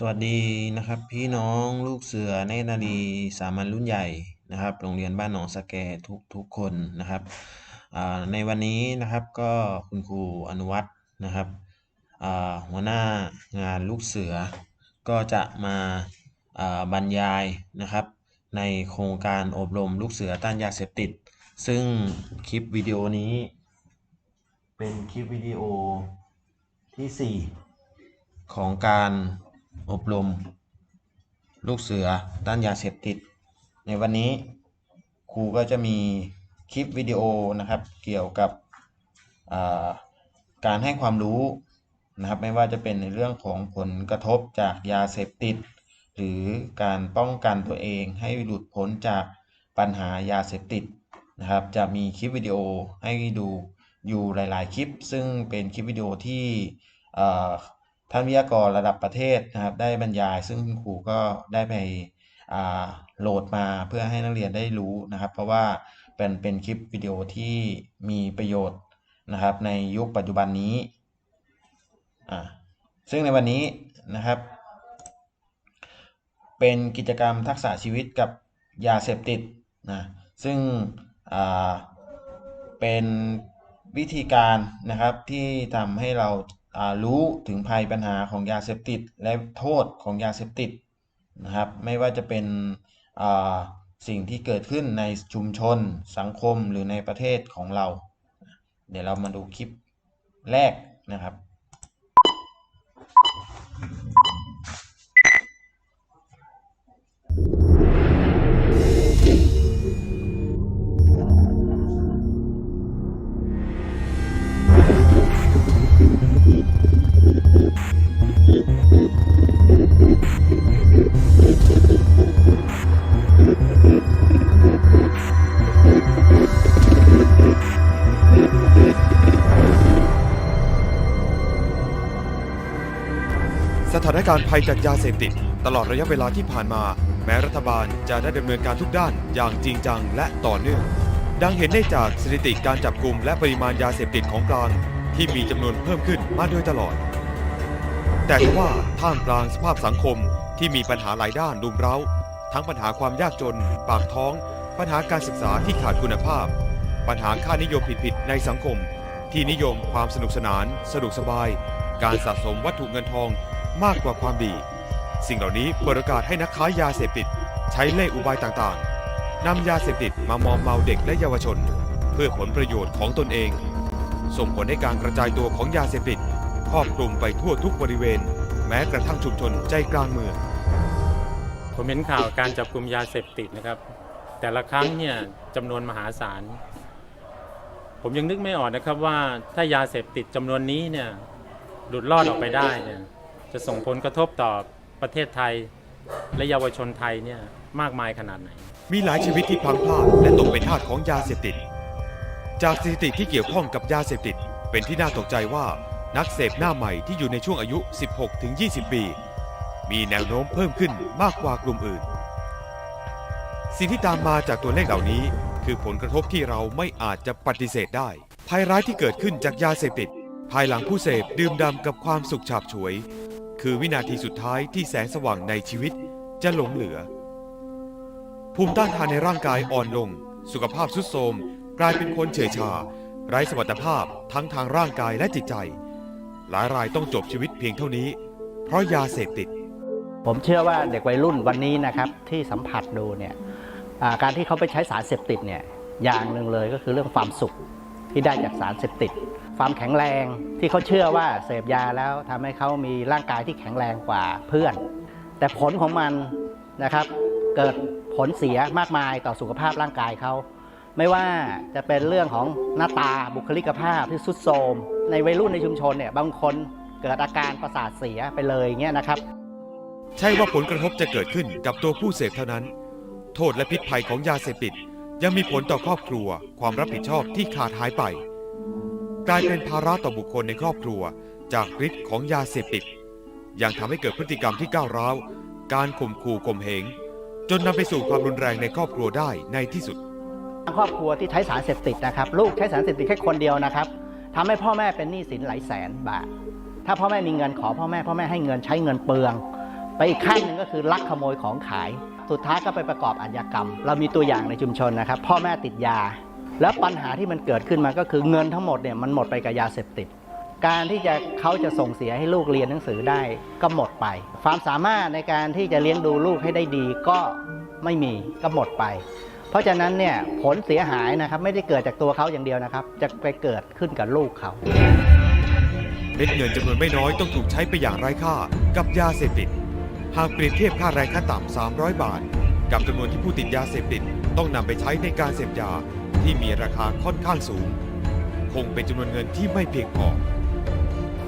สวัสดีนะครับพี่น้องลูกเสือเนตรนารีสามัญรุ่นใหญ่นะครับ โรงเรียนบ้านหนองสะแกทุกทุกคนนะครับในวันนี้นะครับก็คุณครูอนุวัฒน์นะครับหัวหน้างานลูกเสือ ก็จะมาอ่าบรรยายนะครับ ในโครงการอบรมลูกเสือต้านยาเสพติด ซึ่งคลิปวิดีโอนี้ เป็นคลิปวิดีโอที่ 4 ของการ อบรม ลูกเสือด้านยาเสพติด ในวันนี้ครูก็จะมีคลิปวิดีโอนะครับ เกี่ยวกับาการให้ความรู้นะครับไม่ว่าจะเป็นในเรื่องของผลกระทบจากยาเสพติด หรือการป้องกันตัวเองให้หลุดพ้นจากปัญหายาเสพติดนะครับ จะมีคลิปวิดีโอให้ดูอยู่หลาย ๆ คลิป ซึ่งเป็นคลิปวิดีโอที่ ท่านวิทยากรระดับประเทศนะครับ ได้บรรยาย ซึ่งครูก็ได้ไปโหลดมาเพื่อให้นักเรียนได้รู้นะครับ เพราะว่าเป็นเป็นคลิปวิดีโอที่มีประโยชน์นะครับ ในยุคปัจจุบันนี้ ซึ่งในวันนี้นะครับ เป็นกิจกรรมทักษะชีวิตกับยาเสพติดนะซึ่งเป็นวิธีการนะครับที่ทำให้เรา รู้ถึงภัยปัญหาของยาเสพติดและโทษของยาเสพติดนะครับ ไม่ว่าจะเป็นสิ่งที่เกิดขึ้นในชุมชนสังคมหรือในประเทศของเรา เดี๋ยวเรามาดูคลิปแรกนะครับานการณ์ภัยจากยาเสพติด ตลอดระยะเวลาที่ผ่านมา แม้รัฐบาลจะได้ดำเนินการทุกด้านอย่างจริงจังและต่อเนื่อง ดังเห็นได้จากสถิติการจับกลุ่มและปริมาณยาเสพติดของกลาง ที่มีจำนวนเพิ่มขึ้นมาโดยตลอด แต่ทว่าท่ามกลางสภาพสังคมที่มีปัญหาหลายด้านรุมเร้า ทั้งปัญหาความยากจน ปากท้อง ปัญหาการศึกษาที่ขาดคุณภาพ ปัญหาค่านิยมผิดๆในสังคม ที่นิยมความสนุกสนาน สะดวกสบาย การสะสมวัตถุเงินทอง มากกว่าความดี สิ่งเหล่านี้เปิดโอกาสให้นักค้ายาเสพติด ใช้เล่ห์อุบายต่างๆนำยาเสพติดมามอมเมาเด็กและเยาวชน เพื่อผลประโยชน์ของตนเอง ส่งผลให้การกระจายตัวของยาเสพติดครอบคลุมไปทั่วทุกบริเวณ แม้กระทั่งชุมชนใจกลางเมืองผมเห็นข่าวการจับกลุ่มยาเสพติดนะครับ แต่ละครั้งเนี่ยจำนวนมหาศาล ผมยังนึกไม่ออกนะครับว่าถ้ายาเสพติดจำนวนนี้เนี่ยหลุดรอดออกไปได้เนี่ย จะส่งผลกระทบต่อประเทศไทย และเยาวชนไทยเนี่ยมากมายขนาดไหน มีหลายชีวิตที่พลังพลาดและตกเป็นทาสของยาเสพติด จากสถิติที่เกี่ยวข้องกับยาเสพติด เป็นที่น่าตกใจว่านักเสพหน้าใหม่ที่อยู่ในช่วงอายุ 16-20 ปี มีแนวโน้มเพิ่มขึ้นมากกว่ากลุ่มอื่น สิ่งที่ตามมาจากตัวเลขเหล่านี้ คือผลกระทบที่เราไม่อาจจะปฏิเสธได้ ภัยร้ายที่เกิดขึ้นจากยาเสพติด ภายหลังผู้เสพดื่มด่ำกับความสุขฉาบฉวย คือวินาทีสุดท้ายที่แสงสว่างในชีวิตจะหลงเหลือ ภูมิต้านทานในร่างกายอ่อนลง สุขภาพทรุดโทรมกลายเป็นคนเฉยชา ไร้สมรรถภาพทั้งทางร่างกายและจิตใจ หลายรายต้องจบชีวิตเพียงเท่านี้ เพราะยาเสพติด ผมเชื่อว่าเด็กวัยรุ่นวันนี้นะครับที่สัมผัสดูเนี่ยการที่เขาไปใช้สารเสพติดเนี่ยอย่างหนึ่งเลยก็คือเรื่องความสุขที่ได้จากสารเสพติด ความแข็งแรงที่เขาเชื่อว่าเสพยาแล้วทำให้เขามีร่างกายที่แข็งแรงกว่าเพื่อน แต่ผลของมันนะครับ เกิดผลเสียมากมายต่อสุขภาพร่างกายเขาไม่ว่าจะเป็นเรื่องของหน้าตาบุคลิกภาพที่สุดโทรมในวัยรุ่นในชุมชนเนี่ยบางคนเกิดอาการประสาทเสียไปเลยเงี้ยนะครับ ใช่ว่าผลกระทบจะเกิดขึ้นกับตัวผู้เสพเท่านั้น โทษและพิษภัยของยาเสพติดยังมีผลต่อครอบครัว ความรับผิดชอบที่ขาดหายไป กลายเป็นภาระต่อบุคคลในครอบครัว จากฤทธิ์ของยาเสพติดยังทำให้เกิดพฤติกรรมที่ก้าวร้าว การข่มขู่ข่มเหง จนนำไปสู่ความรุนแรงในครอบครัวได้ในที่สุด ครอบครัวที่ใช้สารเสพติดนะครับ ลูกใช้สารเสพติดแค่คนเดียวนะครับทำให้พ่อแม่เป็นหนี้สินหลายแสนบาท ถ้าพ่อแม่มีเงินขอพ่อแม่พ่อแม่ให้เงินใช้เงินเปลือง ไปอีกขั้นหนึ่งก็คือลักขโมยของขาย สุดท้ายก็ไปประกอบอาชญากรรม เรามีตัวอย่างในชุมชนนะครับ พ่อแม่ติดยา แล้วปัญหาที่มันเกิดขึ้นมาก็คือเงินทั้งหมดเนี่ยมันหมดไปกับยาเสพติด การที่จะเขาจะส่งเสียให้ลูกเรียนหนังสือได้ก็หมดไป ความสามารถในการที่จะเลี้ยงดูลูกให้ได้ดีก็ไม่มีก็หมดไป เพราะฉะนั้นเนี่ยผลเสียหายนะครับไม่ได้เกิดจากตัวเขาอย่างเดียวนะครับ จะไปเกิดขึ้นกับลูกเขาเม็ดเงินจำนวนไม่น้อยต้องถูกใช้ไปอย่างไร้ค่ากับยาเสพติด หากเปรียบเทียบค่าแรงขั้นต่ำ300 บาท กับจำนวนที่ผู้ติดยาเสพติดต้องนำไปใช้ในการเสพยา ที่มีราคาค่อนข้างสูง คงเป็นจำนวนเงินที่ไม่เพียงพอ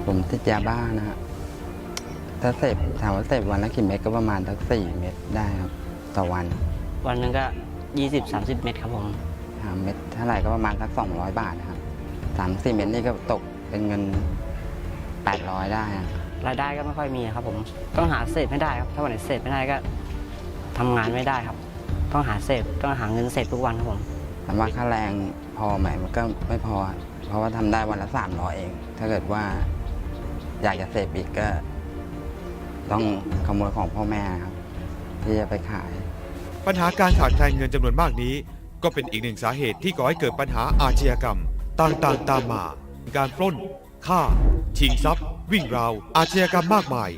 ผมติดยาบ้านะฮะถ้าเสพถามว่าเสพวันละกี่เม็ดก็ประมาณสักสี่เม็ดได้ครับต่อวันวันหนึงก็ 20-30 เม็ดครับผม หาเม็ดเท่าไหร่ก็ประมาณสักสองร้อยบาทนะครับสามสี่เม็ดนี่ก็ตกเป็นเงินแปดร้อยได้นะรายได้ก็ไม่ค่อยมีครับผม ต้องหาเสพให้ได้ครับ ถ้าวันไหนเสพไม่ได้ก็ทำงานไม่ได้ครับ ต้องหาเสพต้องหาเงินเสพทุกวันครับผม ถามว่าค่าแรงพอไหมมันก็ไม่พอ เพราะว่าทำได้วันละสามร้อยเอง ถ้าเกิดว่า อยากจะเสพอีกก็ ต้องขโมยของพ่อแม่ครับ ที่จะไปขาย ปัญหาการขาดแคลนเงินจำนวนมากนี้ ก็เป็นอีกหนึ่งสาเหตุที่ก่อให้เกิดปัญหาอาชญากรรม ต่างๆตามมา การปล้นฆ่า ชิงทรัพย์ วิ่งราว อาชญากรรมมากมาย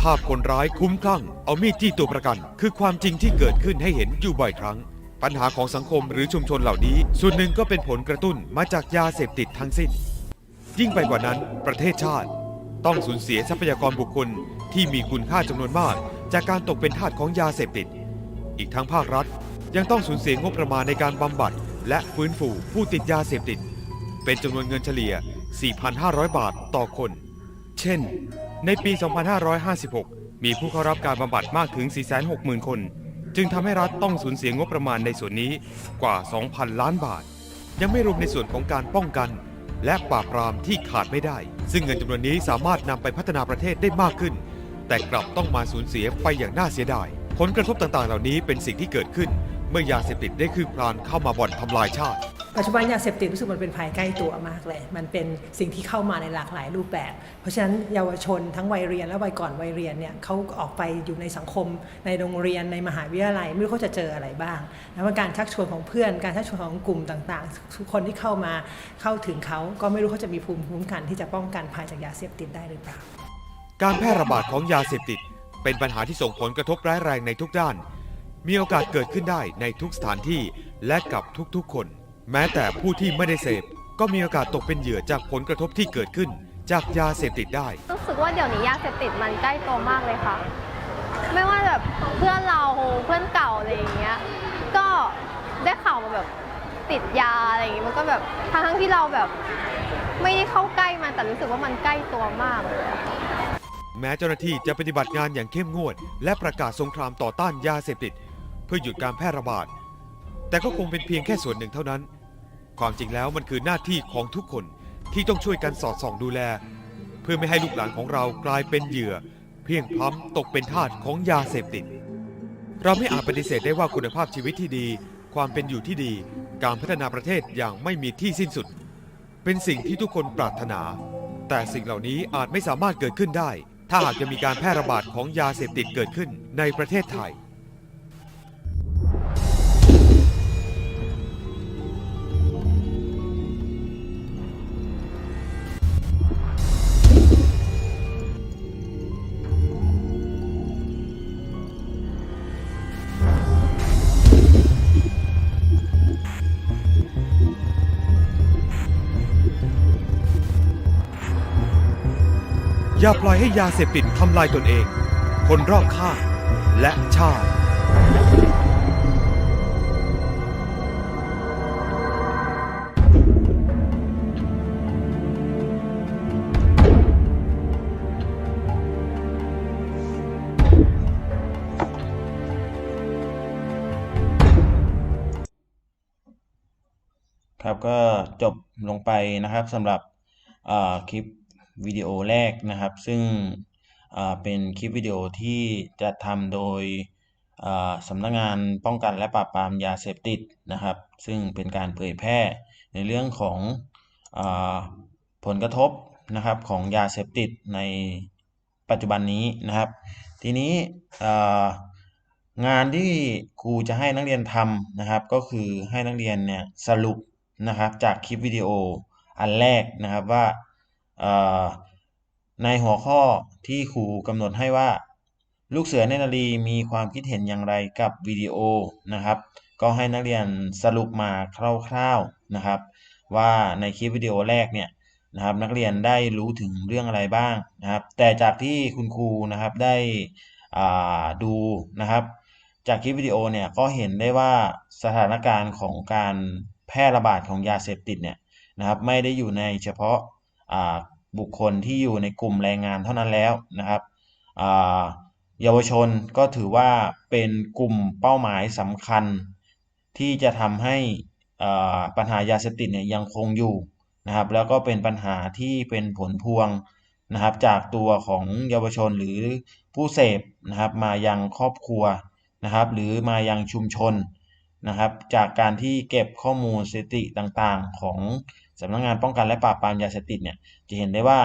ภาพคนร้ายคุ้มคลั่ง เอามีดจี้ตัวประกัน คือความจริงที่เกิดขึ้นให้เห็นอยู่บ่อยครั้ง ปัญหาของสังคมหรือชุมชนเหล่านี้ ส่วนหนึ่งก็เป็นผลกระตุ้นมาจากยาเสพติดทั้งสิ้น ยิ่งไปกว่านั้น ประเทศชาติ ต้องสูญเสียทรัพยากรบุคคลที่มีคุณค่าจำนวนมาก จากการตกเป็นทาสของยาเสพติด อีกทั้งภาครัฐ ยังต้องสูญเสียงบประมาณในการบำบัด และฟื้นฟูผู้ติดยาเสพติด เป็นจำนวนเงินเฉลี่ย 4,500 บาทต่อคน เช่น ในปี 2556 มีผู้เข้ารับการบำบัดมากถึง 460,000 คน จึงทำให้รัฐต้องสูญเสียงบประมาณในส่วนนี้กว่า 2,000 ล้านบาท ยังไม่รวมในส่วนของการป้องกัน และปราบปรามที่ขาดไม่ได้ ซึ่งเงินจำนวนนี้สามารถนำไปพัฒนาประเทศได้มากขึ้น แต่กลับต้องมาสูญเสียไปอย่างน่าเสียดาย ผลกระทบต่างๆ เหล่านี้เป็นสิ่งที่เกิดขึ้น เมื่อยาเสพติดได้คืบคลานเข้ามาบ่อนทำลายชาติ ปัจจุบันยาเสพติดรู้สึกมันเป็นภัยใกล้ตัวมากเลย มันเป็นสิ่งที่เข้ามาในหลากหลายรูปแบบ เพราะฉะนั้นเยาวชนทั้งวัยเรียนและวัยก่อนวัยเรียนเนี่ยเขาออกไปอยู่ในสังคมในโรงเรียนในมหาวิทยาลัยไม่รู้เขาจะเจออะไรบ้าง แล้วการชักชวนของเพื่อน การชักชวนของกลุ่มต่างๆ ทุกคนที่เข้ามาเข้าถึงเขาก็ไม่รู้เขาจะมีภูมิคุ้มกันที่จะป้องกันภัยจากยาเสพติดได้หรือเปล่า การแพร่ระบาดของยาเสพติด เป็นปัญหาที่ส่งผลกระทบร้ายแรงในทุกด้าน มีโอกาสเกิดขึ้นได้ในทุกสถานที่และกับทุกๆคน แม้แต่ผู้ที่ไม่ได้เสพก็มีโอกาสตกเป็นเหยื่อจากผลกระทบที่เกิดขึ้น จากยาเสพติดได้ รู้สึกว่าเดี๋ยวนี้ยาเสพติดมันใกล้ตัวมากเลยค่ะ ไม่ว่าแบบเพื่อนเราเพื่อนเก่าอะไรอย่างเงี้ย ก็ได้ข่าวมาแบบติดยาอะไรอย่างเงี้ยมันก็แบบทั้งทั้งๆที่เราแบบไม่ได้เข้าใกล้มันแต่รู้สึกว่ามันใกล้ตัวมากเลยอะแม้เจ้าหน้าที่จะปฏิบัติงานอย่างเข้มงวด และประกาศสงครามต่อต้านยาเสพติด เพื่อหยุดการแพร่ระบาด แต่ก็คงเป็นเพียงแค่ส่วนหนึ่งเท่านั้น ความจริงแล้วมันคือหน้าที่ของทุกคนที่ต้องช่วยกันสอดส่องดูแล เพื่อไม่ให้ลูกหลานของเรากลายเป็นเหยื่อ เพียงพล้ำตกเป็นทาสของยาเสพติด เราไม่อาจปฏิเสธได้ว่าคุณภาพชีวิตที่ดี ความเป็นอยู่ที่ดี การพัฒนาประเทศอย่างไม่มีที่สิ้นสุด เป็นสิ่งที่ทุกคนปรารถนา แต่สิ่งเหล่านี้อาจไม่สามารถเกิดขึ้นได้ ถ้าหากจะมีการแพร่ระบาดของยาเสพติดเกิดขึ้นในประเทศไทย อย่าปล่อยให้ยาเสพติดทำลายตนเอง คนรอบข้างและชาติครับก็จบลงไปนะครับสำหรับคลิป วิดีโอแรกนะครับ ซึ่งเป็นคลิปวิดีโอที่จะทำโดยสำนักงานป้องกันและปราบปรามยาเสพติดนะครับ ซึ่งเป็นการเผยแพร่ในเรื่องของอผลกระทบนะครับของยาเสพติดในปัจจุบันนี้นะครับ ทีนี้งานที่ครูจะให้นักเรียนทำนะครับ ก็คือให้นักเรียนเนี่ยสรุปนะครับจากคลิปวิดีโออันแรกนะครับว่า ในหัวข้อที่ครูกำหนดให้ว่า ลูกเสือเนนารีมีความคิดเห็นอย่างไรกับวิดีโอนะครับ ก็ให้นักเรียนสรุปมาคร่าวๆนะครับ ว่าในคลิปวิดีโอแรกเนี่ยนะครับนักเรียนได้รู้ถึงเรื่องอะไรบ้างนะครับ แต่จากที่คุณครูนะครับได้ดูนะครับ จากคลิปวิดีโอเนี่ยก็เห็นได้ว่าสถานการณ์ของการแพร่ระบาดของยาเสพติดเนี่ยนะครับไม่ได้อยู่ในเฉพาะ บุคคลที่อยู่ในกลุ่มแรงงานเท่านั้นแล้วนะครับเยาวชนก็ถือว่าเป็นกลุ่มเป้าหมายสำคัญ ที่จะทำให้ปัญหายาเสพติดเนี่ยยังคงอยู่นะครับ แล้วก็เป็นปัญหาที่เป็นผลพวงนะครับจากตัวของเยาวชนหรือผู้เสพนะครับมายังครอบครัวนะครับ หรือมายังชุมชนนะครับ จากการที่เก็บข้อมูลสถิติต่างๆของ สำนักงานป้องกันและปราบปรามยาเสพติดเนี่ยจะเห็นได้ว่า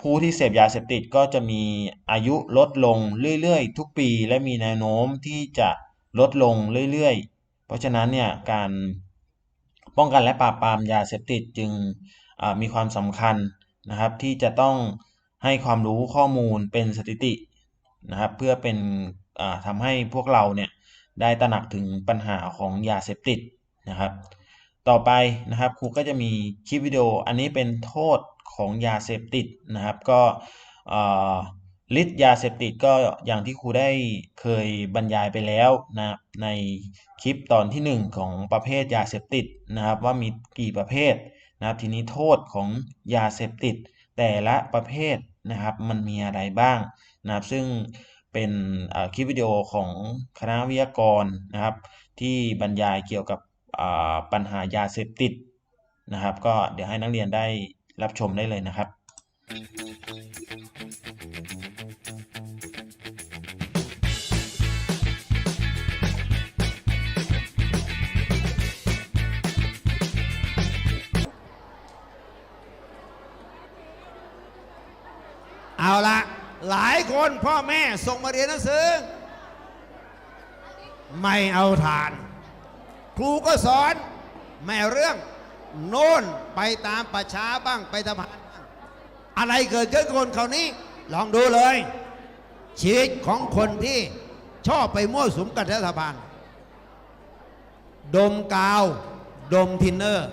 ผู้ที่เสพยาเสพติดก็จะมีอายุลดลงเรื่อยๆ ทุกปี และมีแนวโน้มที่จะลดลงเรื่อยๆ เพราะฉะนั้นเนี่ยการป้องกันและปราบปรามยาเสพติดจึงมีความสำคัญนะครับ ที่จะต้องให้ความรู้ข้อมูลเป็นสถิตินะครับ เพื่อเป็นทำให้พวกเราเนี่ยได้ตระหนักถึงปัญหาของยาเสพติดนะครับ ต่อไปนะครับครูก็จะมีคลิปวิดีโออันนี้เป็นโทษของยาเสพติดนะครับ ก็ฤทธิ์ยาเสพติดก็อย่างที่ครูได้เคยบรรยายไปแล้วนะครับในคลิปตอนที่หนึ่งของประเภทยาเสพติดนะครับ ว่ามีกี่ประเภทนะครับ ทีนี้โทษของยาเสพติด แต่ละประเภทนะครับมันมีอะไรบ้างนะครับ ซึ่งเป็นคลิปวิดีโอของคณะวิทยากรนะครับ ที่บรรยายเกี่ยวกับ ปัญหายาเสพติดนะครับ ก็เดี๋ยวให้นักเรียนได้รับชมได้เลยนะครับเอาละหลายคนพ่อแม่ส่งมาเรียนหนังสือ ไม่เอาทาน ครูก็สอนไม่เรื่อง โน่นไปตามประชาบ้างไปตามบ้างอะไรเกิดขึ้นคนเขานี้ ลองดูเลย ชีวิตของคนที่ชอบไปมั่วสุมกับรัฐบาล ดมกาว ดมทินเนอร์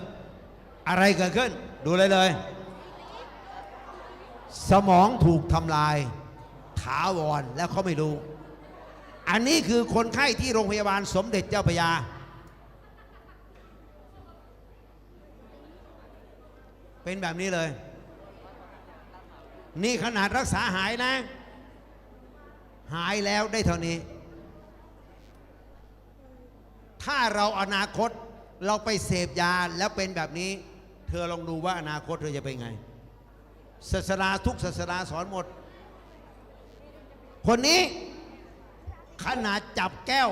อะไรเกิดขึ้น ดูเลยเลย สมองถูกทำลาย ถาวรแล้วเขาไม่รู้ อันนี้คือคนไข้ที่โรงพยาบาลสมเด็จเจ้าพระยา เป็นแบบนี้เลย นี่ขนาดรักษาหายนะ หายแล้วได้เท่านี้ ถ้าเราอนาคตเราไปเสพยาแล้วเป็นแบบนี้ เธอลองดูว่าอนาคตเธอจะเป็นไงศาสนาทุกศาสนาสอนหมด คนนี้ขนาดจับแก้ว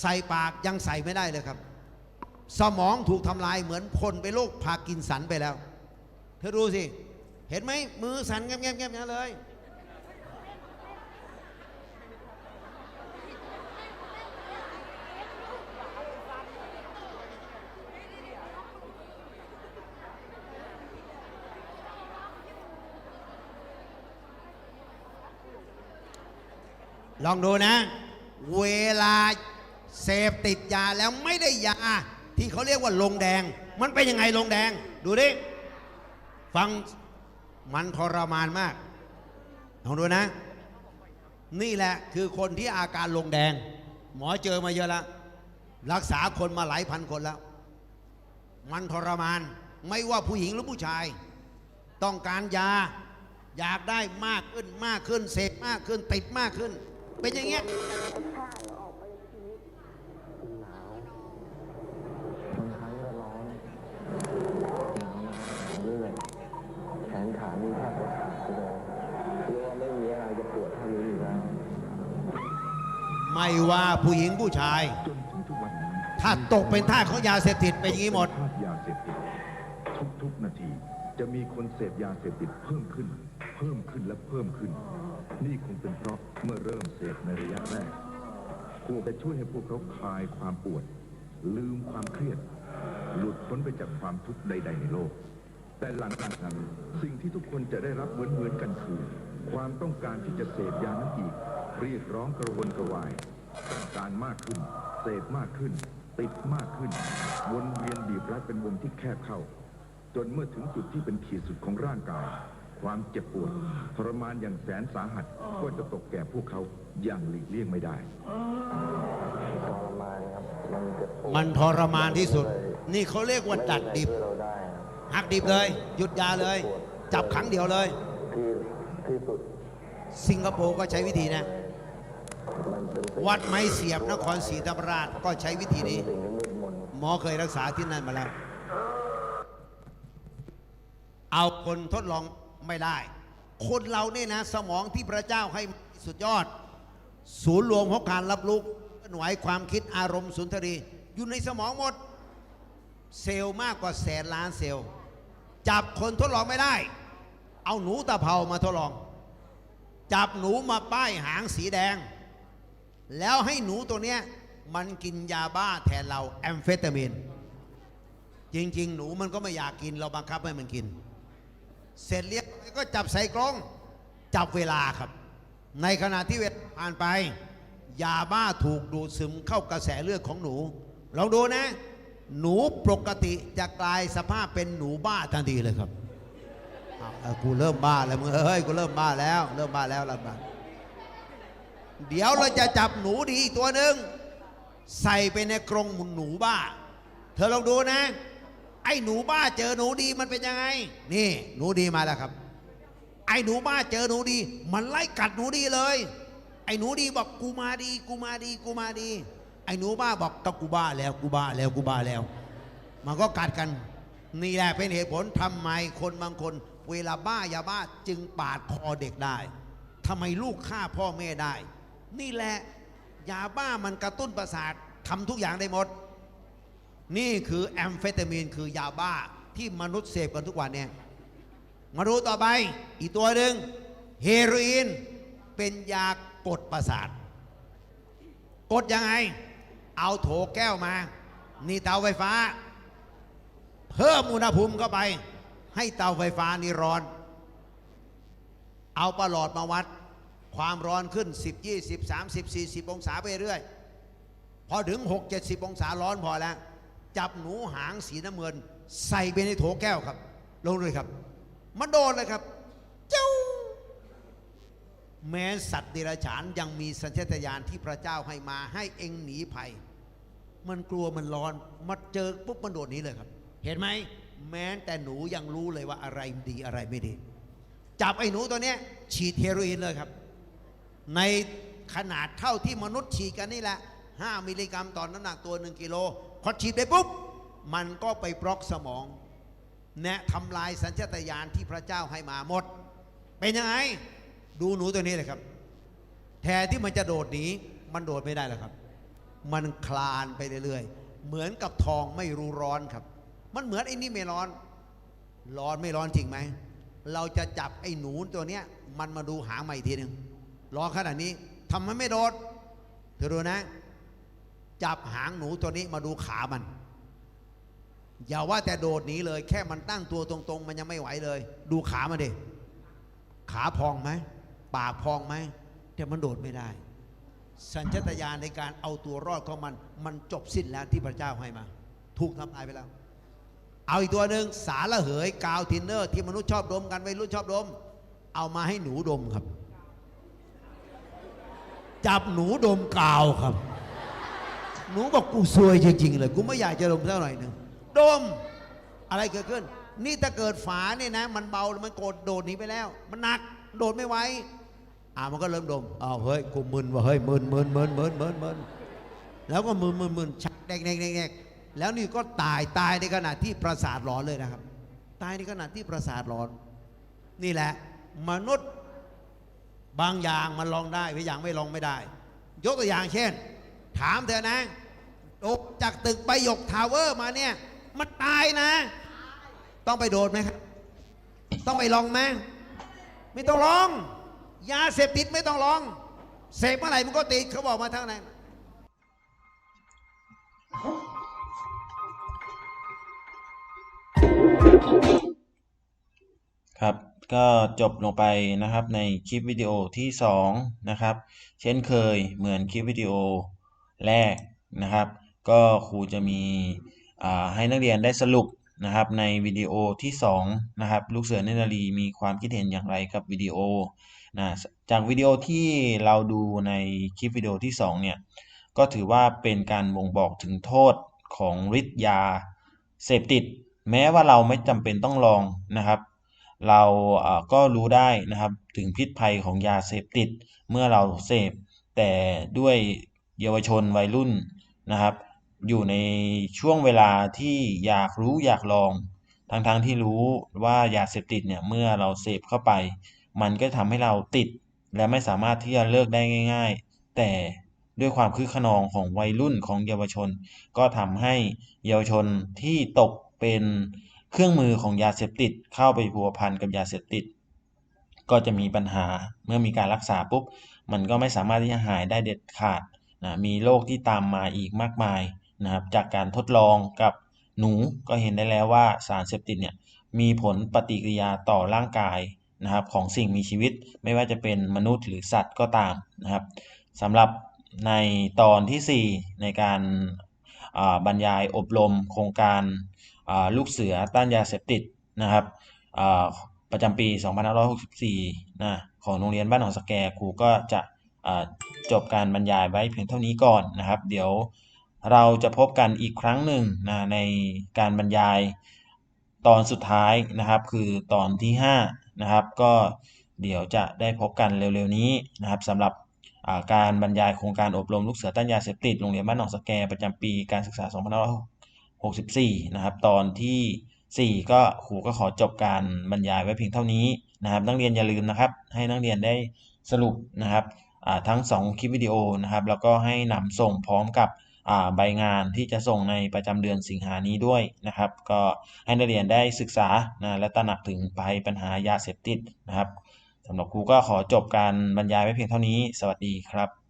ใส่ปากยังใส่ไม่ได้เลยครับ สมองถูกทำลายเหมือนคนไปโรคพากินสันไปแล้ว เธอดูสิ เห็นไหมมือสันแงบๆๆอย่างนั้นเลย ลองดูนะ เวลาเสพติดยาแล้วไม่ได้ยา ที่เขาเรียกว่าลงแดง มันเป็นยังไงลงแดง ดูดิ ฟังมันทรมานมากลองดูนะ นี่แหละคือคนที่อาการลงแดง หมอเจอมาเยอะแล้ว รักษาคนมาหลายพันคนแล้ว มันทรมาน ไม่ว่าผู้หญิงหรือผู้ชาย ต้องการยา อยากได้มากขึ้นมากขึ้น เสพมากขึ้นติดมากขึ้น เป็นอย่างเงี้ย เรื่อยแขนขานี่แทบจะขาดไปเลยเรียกว่าไม่มีอะไรจะปวดเท่านี้อยู่แล้ว ไม่ว่าผู้หญิงผู้ชาย จนถึงทุกวันนี้ถ้าตกเป็นท่าสของยาเสพติดเป็นอย่างนี้หมดภาพยาเสพติดทุกๆนาที จะมีคนเสพยาเสพติดเพิ่มขึ้น เพิ่มขึ้นและเพิ่มขึ้น นี่คงเป็นเพราะเมื่อเริ่มเสพในระยะแรกคงจะช่วยให้พวกเขาคลายความปวด ลืมความเครียด หลุดพ้นไปจากความทุกข์ใด ๆ ในโลก แต่หลังจากนั้นสิ่งที่ทุกคนจะได้รับเหมือนๆกันคือ ความต้องการที่จะเสพยานั้นอีก เรียกร้องกระวนกระวายต้องการมากขึ้น เสพมากขึ้น ติดมากขึ้น วนเวียนบีบรัดเป็นวงที่แคบเข้า จนเมื่อถึงจุดที่เป็นขีดสุดของร่างกาย ความเจ็บปวดทรมานอย่างแสนสาหัสก็จะตกแก่พวกเขาอย่างหลีกเลี่ยงไม่ได้ ทรมานครับ มันเจ็บปวดมันทรมานที่สุด นี่เขาเรียกว่าดัดดิบช่วยเราได้ครับ หักดิบเลย หยุดยาเลย จับครั้งเดียวเลย ที่ที่สุดสิงคโปร์ก็ใช้วิธีนะมันเป็นสิ่ง วัดไม้เสียบนครศรีธรรมราชก็ใช้วิธีนี้ หมอเคยรักษาที่นั่นมาแล้ว เอาคนทดลองไม่ได้ คนเราเนี่ยนะ สมองที่พระเจ้าให้สุดยอด ศูนย์รวมของการรับรู้เคลื่อนไหวความคิดอารมณ์สุนทรีอยู่ในสมองหมด เซลล์มากกว่าแสนล้านเซลล์ จับคนทดลองไม่ได้ เอาหนูตะเภามาทดลอง จับหนูมาป้ายหางสีแดง แล้วให้หนูตัวเนี้ยมันกินยาบ้าแทนเราแอมเฟตามีนจริง ๆ หนูมันก็ไม่อยากกินเราบังคับให้มันกิน เสร็จเรียบร้อยก็จับใส่กรงจับเวลาครับ ในขณะที่เวลาผ่านไป ยาบ้าถูกดูดซึมเข้ากระแสเลือดของหนูลองดูนะ หนูปกติจะกลายสภาพเป็นหนูบ้าทันทีเลยครับกูเริ่มบ้าแล้วมึงเฮ้ยกูเริ่มบ้าแล้ว เริ่มบ้าแล้วเริ่มบ้า เดี๋ยวเราจะจับหนูดีอีกตัวหนึ่งใส่ไปในกรงหนูบ้า เธอลองดูนะ ไอ้หนูบ้าเจอหนูดีมันเป็นยังไง นี่ หนูดีมาแล้วครับ ไอ้หนูบ้าเจอหนูดี มันไล่กัดหนูดีเลย ไอ้หนูดีบอกกูมาดี กูมาดี กูมาดี ไอ้หนูบ้าบอกก็กูบ้าแล้วกูบ้าแล้วกูบ้าแล้ว มันก็กัดกัน นี่แหละเป็นเหตุผลทำไมคนบางคน เวลาบ้ายาบ้าจึงปาดคอเด็กได้ทำไมลูกฆ่าพ่อแม่ได้ นี่แหละยาบ้ามันกระตุ้นประสาททำทุกอย่างได้หมด นี่คือแอมเฟตามีนคือยาบ้าที่มนุษย์เสพกันทุกวันเนี่ยมาดูต่อไป อีกตัวหนึ่งเฮโรอีนเป็นยากดประสาท กดยังไง เอาโถแก้วมา นี่เตาไฟฟ้า เพิ่มอุณหภูมิเข้าไป ให้เตาไฟฟ้านี่ร้อน เอาประหลอดมาวัด ความร้อนขึ้น 10 20 30 40 องศาไปเรื่อย พอถึง 6 70 องศาร้อนพอแล้ว จับหนูหางสีน้ำเงิน ใส่ไปในโถแก้วครับ ลงเลยครับ มันโดนเลยครับ เจ้า แม้สัตว์เดรัจฉานยังมีสัญชาตญาณที่พระเจ้าให้มาให้เองหนีภัย มันกลัวมันร้อนมาเจอปุ๊บมันโดดนี้เลยครับ เห็นไหมแม้แต่หนูยังรู้เลยว่าอะไรดีอะไรไม่ดี จับไอ้หนูตัวเนี้ยฉีดเฮโรอีนเลยครับ ในขนาดเท่าที่มนุษย์ฉีดกันนี่แหละ 5 มิลลิกรัมต่อนน้ำหนักตัว 1 กิโลพอฉีดไปปุ๊บ มันก็ไปบล็อกสมอง แนะทำลายสัญชาตญาณที่พระเจ้าให้มาหมด เป็นยังไง ดูหนูตัวนี้เลยครับ แทนที่มันจะโดดหนีมันโดดไม่ได้แล้วครับ มันคลานไปเรื่อยๆ เหมือนกับทองไม่รู้ร้อนครับ มันเหมือนไอ้นี่ไม่ร้อน ร้อนไม่ร้อนจริงไหม เราจะจับไอ้หนูตัวเนี้ย มันมาดูหางใหม่ทีหนึ่ง รอขนาดนี้ทำไมไม่โดดเธอดูนะ จับหางหนูตัวนี้มาดูขามัน อย่าว่าแต่โดดหนีเลย แค่มันตั้งตัวตรง ๆ มันยังไม่ไหวเลย ดูขามันดิขาพองไหมปากพองไหมแต่มันโดดไม่ได้ สัญชาตญาณในการเอาตัวรอดของมัน มันจบสิ้นแล้วที่พระเจ้าให้มา ถูกทำลายไปแล้ว เอาอีกตัวหนึ่งสารละเหยกาวทินเนอร์ ที่มนุษย์ชอบดมกันวัยรุ่นชอบดม เอามาให้หนูดมครับ จับหนูดมกาวครับ หนูบอกกูซวยจริงๆเลย กูไม่อยากจะดมเท่าไหร่หนึ่งดม อะไรเกิดขึ้น นี่ถ้าเกิดฝาเนี่ยนะ มันเบา มันโกรธโดดหนีไปแล้ว มันหนัก โดดไม่ไหวอ่ามันก็เริ่มดมอ้าวเฮ้ย กูมึนว่ะเฮ้ย มึนมึนมึนมึนมึนมึนแล้วก็มึนมึนมึนชักแดกแดกแดกแดกแล้วนี่ก็ตายตายในขณะที่ประสาทหลอนเลยนะครับ ตายในขณะที่ประสาทหลอน นี่แหละ มนุษย์ บางอย่างมันลองได้บางอย่างไม่ลองไม่ได้ ยกตัวอย่างเช่น ถามเธอนะตกจากตึกใบหยกทาวเวอร์มาเนี่ย มันตายนะ ต้องไปโดดไหมครับ ต้องไปลองไหมไม่ต้องลอง ยาเสพติดไม่ต้องลอง เสพเมื่อไหร่มันก็ติดเขาบอกมาเท่านั้นครับ ก็จบลงไปนะครับในคลิปวิดีโอที่ 2 นะครับ เช่นเคยเหมือนคลิปวิดีโอแรกนะครับ ก็ครูจะมีให้นักเรียนได้สรุปนะครับในวิดีโอที่2นะครับลูกเสือเนตรนารีมีความคิดเห็นอย่างไรกับวิดีโอนะจากวิดีโอที่เราดูในคลิปวิดีโอที่2เนี่ยก็ถือว่าเป็นการบ่งบอกถึงโทษของฤทธิ์ยาเสพติด แม้ว่าเราไม่จำเป็นต้องลองนะครับ เราเออก็รู้ได้นะครับถึงพิษภัยของยาเสพติดเมื่อเราเสพ แต่ด้วยเยาวชนวัยรุ่นนะครับ อยู่ในช่วงเวลาที่อยากรู้อยากลองทั้งๆที่รู้ว่ายาเสพติดเนี่ยเมื่อเราเสพเข้าไป มันก็ทำให้เราติด และไม่สามารถที่จะเลิกได้ง่าย ๆ แต่ด้วยความคึกขนองของวัยรุ่นของเยาวชน ก็ทำให้เยาวชนที่ตกเป็น เครื่องมือของยาเสพติดเข้าไปพัวพันกับยาเสพติด ก็จะมีปัญหาเมื่อมีการรักษาปุ๊บมันก็ไม่สามารถที่จะหายได้เด็ดขาดนะมีโรคที่ตามมาอีกมากมายนะครับจากการทดลองกับหนูก็เห็นได้แล้วว่าสารเสพติดเนี่ยมีผลปฏิกิริยาต่อร่างกายนะครับของสิ่งมีชีวิตไม่ว่าจะเป็นมนุษย์หรือสัตว์ก็ตามนะครับสำหรับในตอนทีสี่4 ในการาบรรยายอบรมโครงการ ลูกเสือต้านยาเสพติดนะครับประจำปี 2564นะของโรงเรียนบ้านหนองสแกครูก็จะจบการบรรยายไว้เพียงเท่านี้ก่อนนะครับ เดี๋ยวเราจะพบกันอีกครั้งหนึ่งนะในการบรรยายตอนสุดท้ายนะครับ คือตอนที่5นะครับก็เดี๋ยวจะได้พบกันเร็วๆนี้นะครับสำหรับการบรรยายโครงการอบรมลูกเสือต้านยาเสพติดโรงเรียนบ้านหนองสแกประจำปีการศึกษา 2564 64 นะครับ ตอนที่ 4 ก็ครูก็ขอจบการบรรยายไว้เพียงเท่านี้นะครับ นักเรียนอย่าลืมนะครับ ให้นักเรียนได้สรุปนะครับทั้ง 2 คลิปวิดีโอนะครับ แล้วก็ให้นำส่งพร้อมกับใบงานที่จะส่งในประจำเดือนสิงหานี้ด้วยนะครับ ก็ให้นักเรียนได้ศึกษานะและตระหนักถึงภัยปัญหายาเสพติดนะครับสำหรับครูก็ขอจบการบรรยายไว้เพียงเท่านี้ สวัสดีครับ